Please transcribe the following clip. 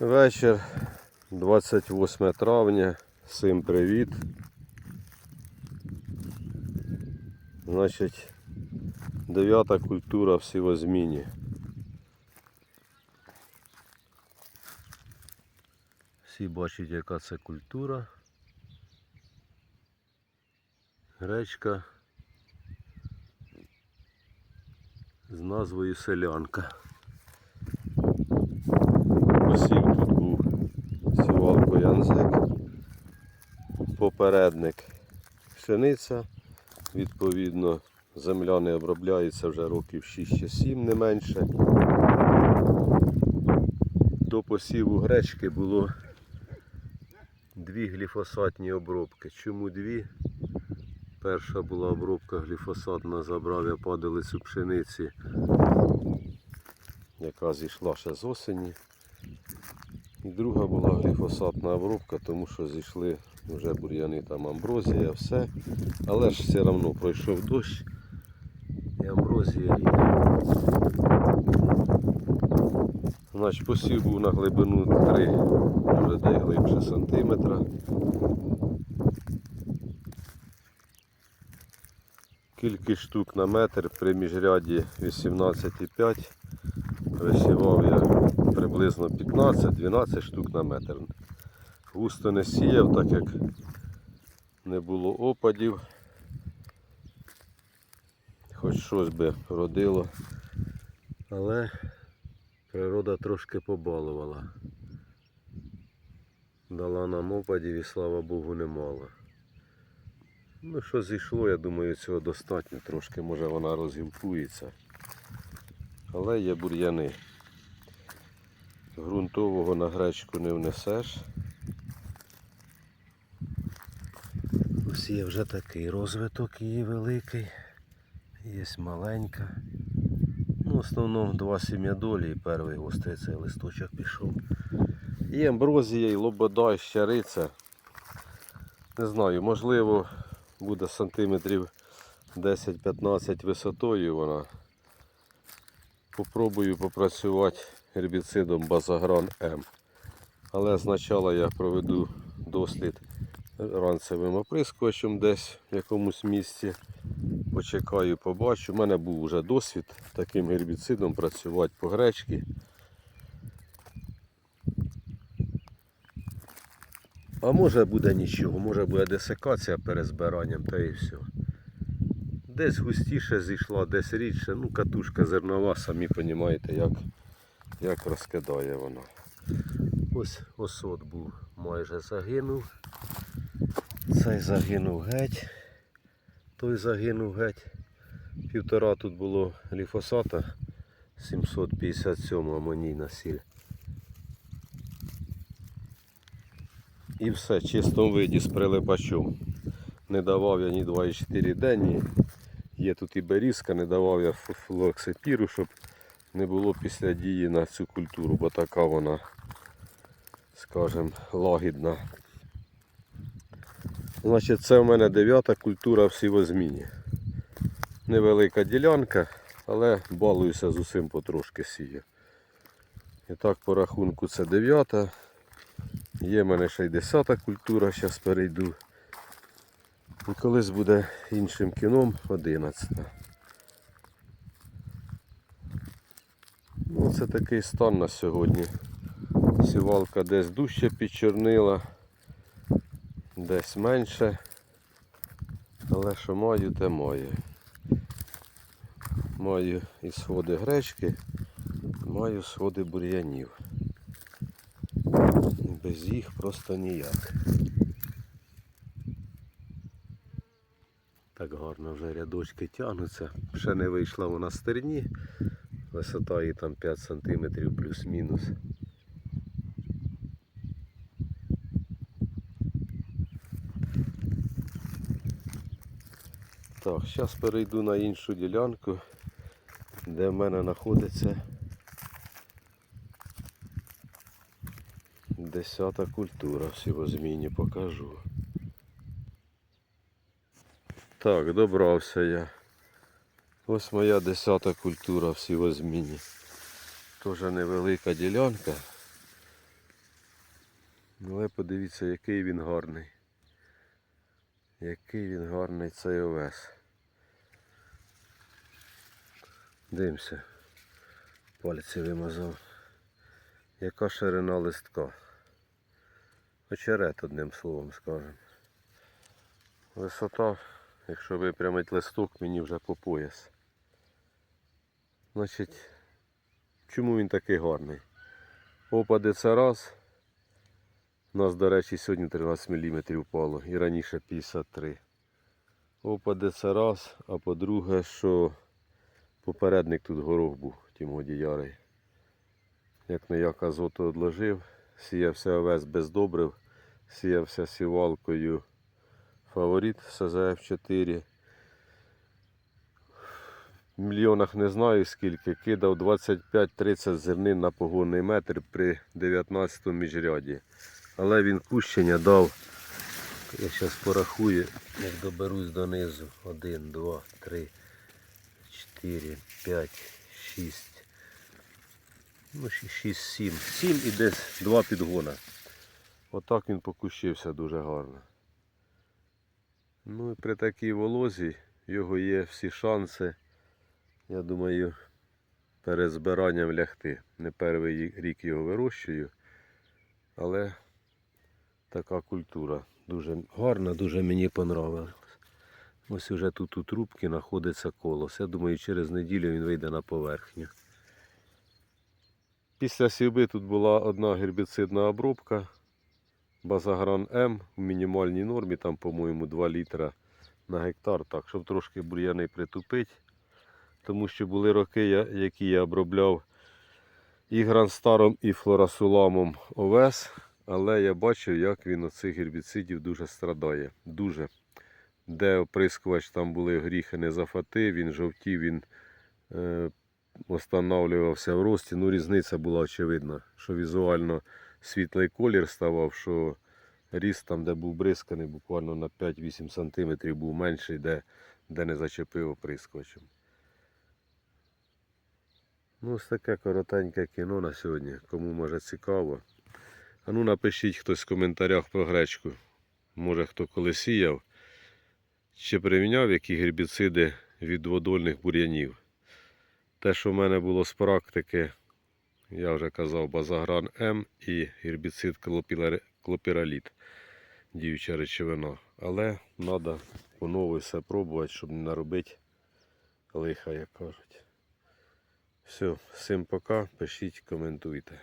Вечір 28 травня. Всім привіт. Значить, дев'ята культура в сівозміні. Всі бачать, яка це культура. Гречка з назвою селянка. Посів тут був сівалко Янзек, попередник пшениця. Відповідно, земля не обробляється вже років 6-7 не менше. До посіву гречки було дві гліфосатні обробки. Чому дві? Перша була обробка гліфосатна, забрав я падалицю пшениці, яка зійшла ще з осені. І друга була гліфосатна обробка, тому що зійшли вже бур'яни там амброзія, все. Але ж все одно пройшов дощ і амброзія. Значить, посів був на глибину 3, може де глибше сантиметра. Кількість штук на метр при міжряді 18,5. Висівав я приблизно 15-12 штук на метр. Густо не сіяв, так як не було опадів. Хоч щось би родило. Але природа трошки побалувала. Дала нам опадів і слава Богу немало. Ну що зійшло, я думаю, цього достатньо. Трошки може вона розгімпується. Але є бур'яни. Грунтового на гречку не внесеш. Ось є вже такий розвиток її великий. Є маленька. Ну, в основному два сім'ядолі і перший гостей цей листочок пішов. І амброзія, і лобода, і щариця. Не знаю, можливо, буде сантиметрів 10-15 висотою вона. Попробую попрацювати гербіцидом Базагран М. Але спочатку я проведу дослід ранцевим оприскувачем десь в якомусь місці. Почекаю, побачу. У мене був вже досвід таким гербіцидом працювати по гречці. А може буде нічого, може буде десикація перед збиранням та і все. Десь густіше зійшла, десь рідше. Ну, катушка зернова, самі розумієте, як, як розкидає вона. Ось осот був майже загинув. Цей загинув геть. Той загинув геть. Півтора тут було гліфосата 757 амонійна сіль. І все, чистому виді з прилипачом. Не давав я ні 2,4 денні. Є тут і берізка, не давав я флоксипіру, щоб не було після дії на цю культуру, бо така вона, скажем, лагідна. Значить, це в мене дев'ята культура в сівозміні. Невелика ділянка, але балуюся з усім потрошки сію. І так, по рахунку це дев'ята. Є в мене ще й десята культура, зараз перейду. І колись буде іншим кіном 11. Ну, це такий стан на сьогодні. Сівалка десь дужче підчорнила, десь менше. Але що маю, те маю. Маю і сходи гречки, маю сходи бур'янів. Без їх просто ніяк. Так гарно вже рядочки тягнуться. Ще не вийшла вона з терні. Висота її там 5 см плюс-мінус. Так, зараз перейду на іншу ділянку, де в мене знаходиться десята культура. Сівозміні покажу. Так, добрався я. Ось моя десята культура в сівозміні. Теж невелика ділянка. Але подивіться, який він гарний. Який він гарний цей овес. Дивимося. Пальці вимазав. Яка ширина листка. Очерет одним словом скажемо. Висота, якщо випрямить листок, мені вже по пояс. Значить, чому він такий гарний? Це раз. У нас, до речі, сьогодні 13 мм впало і раніше 53. Опади це раз, а по-друге, що попередник тут горох був, тім годі ярий. Як не як азоту одложив, сіявся овес без добрив, сіявся сівалкою фаворит СЗФ 4. В мільйонах не знаю скільки, кидав 25-30 зернин на погонний метр при 19 міжряді. Але він кущення дав. Я зараз порахую, як доберусь донизу. 1, 2, 3, 4, 5, 6. Ну, 6, 7. 7 і десь 2 підгона. Отак він покущився дуже гарно. Ну і при такій волозі його є всі шанси, я думаю, перед збиранням лягти. Не перший рік його вирощую, але така культура дуже гарна, дуже мені понравилась. Ось уже тут у трубці знаходиться колос. Я думаю, через неділю він вийде на поверхню. Після сівби тут була одна гербіцидна обробка. Базагран М в мінімальній нормі, там, по-моєму, 2 літра на гектар, так, щоб трошки бур'яни притупити. Тому що були роки, які я обробляв і гранстаром, і флорасуламом овес, але я бачив, як він оцих гербіцидів дуже страдає. Дуже. Де оприскувач, там були гріхи не зафати, він жовтів, він е, останавливався в рості. Ну, різниця була очевидна, що візуально світлий колір ставав, що ріст там, де був бризканий, буквально на 5-8 см був менший, де, де не зачепив оприскувачем. Ну, ось таке коротеньке кіно на сьогодні. Кому може цікаво. А ну напишіть хтось в коментарях про гречку. Може хто коли сіяв, чи приміняв які гербіциди від дводольних бур'янів. Те, що в мене було з практики, я вже казав, базагран М і гербіцид клопіраліт, діюча речовина. Але треба по-новому все пробувати, щоб не наробити лиха, як кажуть. Все, всім пока, пишіть, коментуйте.